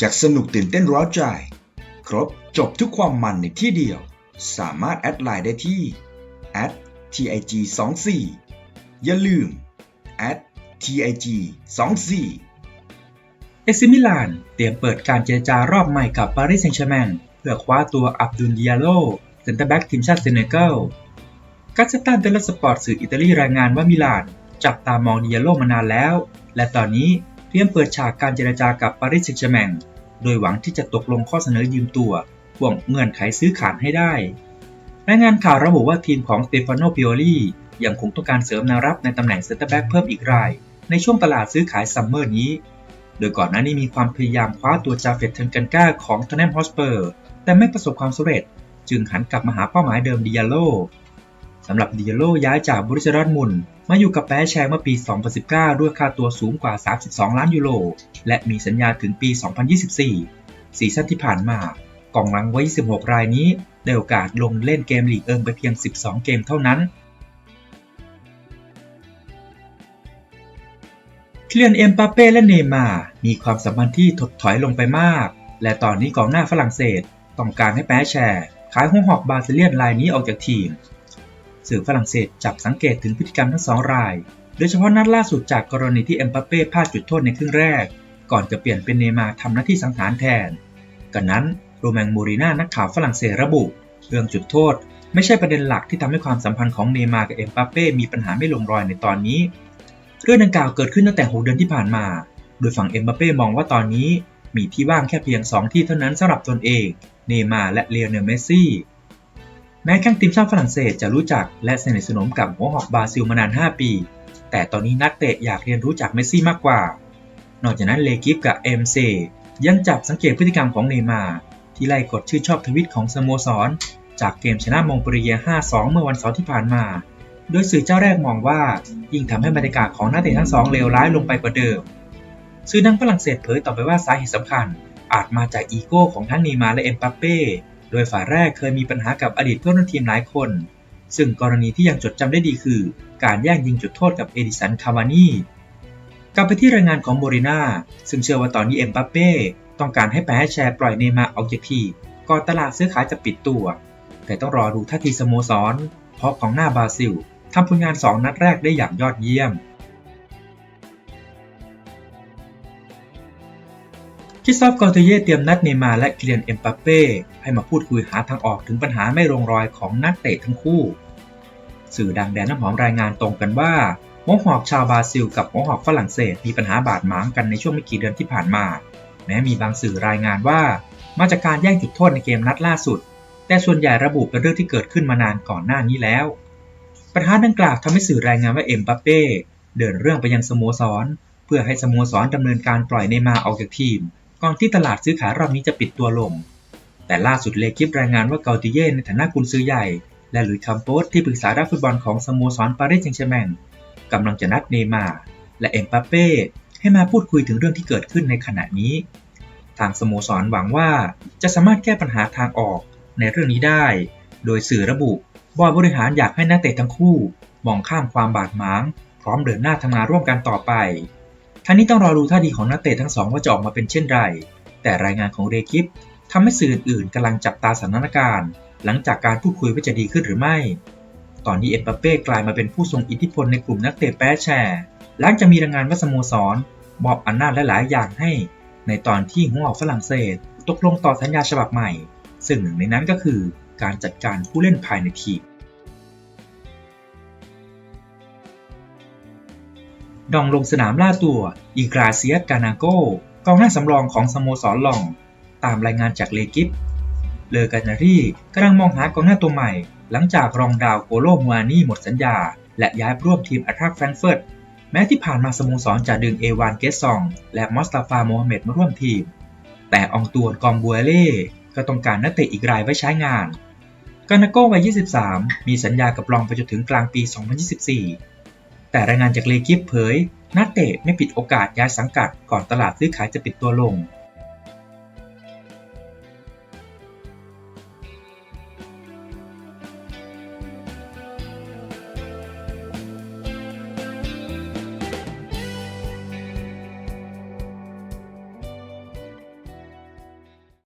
จากสนุกตื่นเต้นร้าวใจ ครบจบทุกความมันในที่เดียว สามารถแอดไลน์ได้ที่ @tig 2 4อย่าลืม @tig 2 4เอซิมิลานเตรียมเปิดการเจรจารอบใหม่กับปารีสแซงต์แชร์แมงเพื่อคว้าตัวอับดุลดิอาโลเซนเตอร์แบ็กทีมชาติเซเนกัลกัสตันเดลสปอร์ตสื่ออิตาลีรายงานว่ามิลาน จับตามองดิอาโลมานานแล้ว และตอนนี้ รียมเปิดฉากการเจรจากับปารีสแซงต์แชร์แมงโดยหวังที่จะตกลงข้อเสนอยืมตัวพ่วงเงื่อนไขซื้อขาดให้ได้รายงานข่าวระบุว่าทีมของสเตฟานโนปิโอลียังคงต้องการเสริมแนวรับในตำแหน่งเซนเตอร์แบ็กเพิ่มอีกราย ในช่วงตลาดซื้อขายซัมเมอร์นี้ โดยก่อนหน้านี้มีความพยายามคว้าตัวจาเฟตเทนกันก้าของท o นแนมฮอสเปอร์ แต่ไม่ประสบความสำเร็จ จึงหันกลับมาหาเป้าหมายเดิมดิอาโล สำหรับดิอโลย้ายจากบริษัทดอร์ทมุนมาอยู่กับแปแชร์เมื่อปี 2019 ด้วยค่าตัวสูงกว่า 32 ล้านยูโร และมีสัญญาถึงปี 2024 ซีซั่นที่ผ่านมากองหลังไว้26รายนี้ ได้โอกาสลงเล่นเกมลีกเอิงไปเพียง 12 เกมเท่านั้นเคลียนเอ็มปาเป้และเนย์มา มีความสัมพันธ์ที่ถดถอยลงไปมาก และตอนนี้กองหน้าฝรั่งเศส ต้องการให้แป้แชร์ขายหัวหอกบาซิเลียนรายนี้ออกจากทีม สื่อฝรั่งเศสจับสังเกตถึงพฤติกรรมทั้งสองราย โดยเฉพาะนัดล่าสุดจากกรณีที่เอ็มปาเป้พลาดจุดโทษในครึ่งแรก ก่อนจะเปลี่ยนเป็นเนมาร์ทำหน้าที่สังหารแทนกันนั้นโรแมงโมริน่านักข่าวฝรั่งเศสระบุ เรื่องจุดโทษ ไม่ใช่ประเด็นหลักที่ทำให้ความสัมพันธ์ของเนมาร์กับเอ็มปาเป้มีปัญหาไม่ลงรอยในตอนนี้ เรื่องดังกล่าวเกิดขึ้นตั้งแต่ 6 เดือนที่ผ่านมา โดยฝั่งเอ็มบัปเป้มองว่าตอนนี้มีที่ว่างแค่เพียง 2 ที่เท่านั้นสำหรับตนเอง เนมาร์และเลโอเนลเมสซี่ แม้แข้งทีมชาติฝรั่งเศสจะรู้จักและสนิทสนมกับหัวหอกบราซิลมานาน 5 ปี แต่ตอนนี้นักเตะอยากเรียนรู้จากเมสซี่มากกว่า นอกจากนั้นเลกิฟกับเอ็มเซยังจับสังเกตพฤติกรรมของเนย์มาที่ไล่กดชื่นชอบทวิตของสโมสร จากเกมชนะมองโกเลีย 5-2 เมื่อวันเสาร์ที่ผ่านมา โดยสื่อเจ้าแรกมองว่า ยิ่งทำให้บรรยากาศของนักเตะทั้งสองเลวร้ายลงไปกว่าเดิม สื่อดังฝรั่งเศสเผยต่อไปว่าสาเหตุสำคัญ อาจมาจากอีโก้ของทั้งเนย์มาและเอ็มปัปเป้ โดยฝ่ายแรกเคยมีปัญหากับอดีตเพื่อนร่วมทีมหลายคน ซึ่งกรณีที่ยังจดจำได้ดีคือ การแย่งยิงจุดโทษกับเอดิสัน คาวานีกลับไปที่รายงานของโมริน่าซึ่งเชื่อว่าตอนนี้เอ็มปัปเป้ต้องการให้แปรแชร์ปล่อยเนมาออกจากทีก่อนตลาดซื้อขายจะปิดตัว แต่ต้องรอดูท่าทีสโมสร เพราะของหน้าบราซิลทำผลงาน 2 นัดแรกได้อย่างยอดเยี่ยม คิซอฟกอร์เตเย่เตรียมนัดเนมาร์และเกลียนเอ็มปาเป้ให้มาพูดคุยหาทางออกถึงปัญหาไม่ลงรอยของนักเตะทั้งคู่ สื่อดังแดนน้ำหอมรายงานตรงกันว่าหัวหอกชาวบราซิล กับหัวหอกฝรั่งเศสมีปัญหาบาดหมางกันในช่วงไม่กี่เดือนที่ผ่านมา แม้มีบางสื่อรายงานว่า มาจากการแย่งจุดโทษในเกมนัดล่าสุด แต่ส่วนใหญ่ระบุเป็นเรื่องที่เกิดขึ้นมานานก่อนหน้านี้แล้ว ปัญหาดังกล่าวทำให้สื่อรายงานว่าเอ็มบัปเป้เดินเรื่องไปยังสโมสร เพื่อให้สโมสรดำเนินการปล่อยเนมาร์ออกจากทีม ก่อนที่ตลาดซื้อขายรอบนี้จะปิดตัวลง แต่ล่าสุดเลกิฟรายงานว่าเกาติเย่ในฐานะกุนซื้อใหญ่ และหลุยคัมโปสที่ปรึกษาด้านฟุตบอลของสโมสรปารีสแซงต์แชร์แมงกำลังจะนัดเนย์มาร์และเอ็มบัปเป้ให้มาพูดคุยถึงเรื่องที่เกิดขึ้นในขณะนี้ ทางสโมสรหวังว่าจะสามารถแก้ปัญหาทางออกในเรื่องนี้ได้ โดยสื่อระบุบอร์ดบริหารอยากให้นักเตะทั้งคู่ มองข้ามความบาดหมาง พร้อมเดินหน้าทำงานร่วมกันต่อไป ทั้งนี้ต้องรอดูท่าทีของนักเตะทั้งสองว่าจะออกมาเป็นเช่นไร แต่รายงานของเรคิปทำให้สื่ออื่นกำลังจับตาสถานการณ์ หลังจากการพูดคุยว่าจะดีขึ้นหรือไม่ ตอนนี้เอ็มบัปเป้กลายมาเป็นผู้ทรงอิทธิพลในกลุ่มนักเตะแปรแชร์หลังจากมีรายงานว่าสโมสรมอบอำนาจหลาย ๆ อย่างให้ ในตอนที่หัวออกฝรั่งเศส ตกลงต่อสัญญาฉบับใหม่ ซึ่งหนึ่งในนั้นก็คือการจัดการผู้เล่นภายในทีม ดองลงสนามล่าตัวอีกราเซียกานาโกกองหน้าสำรองของสโมสรลอง ตามรายงานจากเลกิฟเลอกานารีกำลังมองหากองหน้าตัวใหม่ หลังจากรองดาวโกโลมัวนี่หมดสัญญา และย้ายร่วมทีมอัตราแฟรงเฟิร์ตแม้ที่ผ่านมาสโมสรจะดึงเอวานเกสซอง และมอสตาฟาโมฮัมเหม็ดมาร่วมทีม แต่องตวนกอมบัวเล่ก็ต้องการนักเตะอีกรายไว้ใช้งานกานาโกวัย 23 มีสัญญากับลองไปจนถึงกลางปี 2024 แต่รายงานจากเลกิฟเผยนักเตะไม่ปิดโอกาสย้ายสังกัดก่อนตลาดซื้อขายจะปิดตัวลง